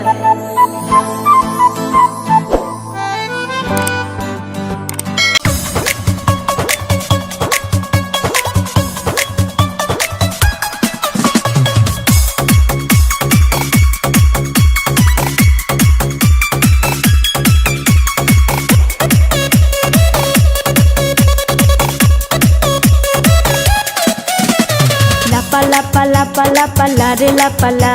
লাপা লাপা লাপা লাপা লারে লাপালা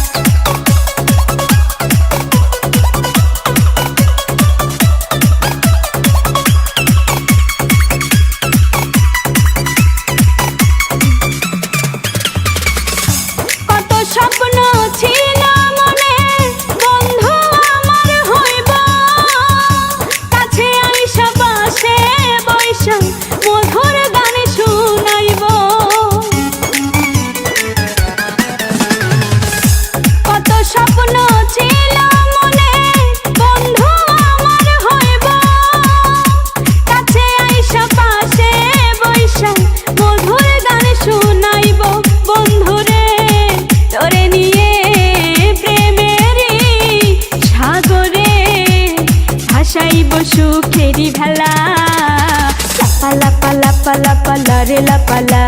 ভাসাইব সুখেরি ভেলা। লাপা লাপা লাপা লারে লাপালা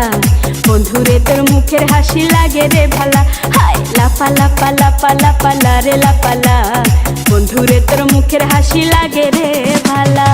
বন্ধুরে, তোর মুখের হাসি লাগে রে ভালা। হাই লাপা লাপা লাপা লাপা লারে লাপালা বন্ধুরে, তোর মুখের হাসি লাগে রে ভালা।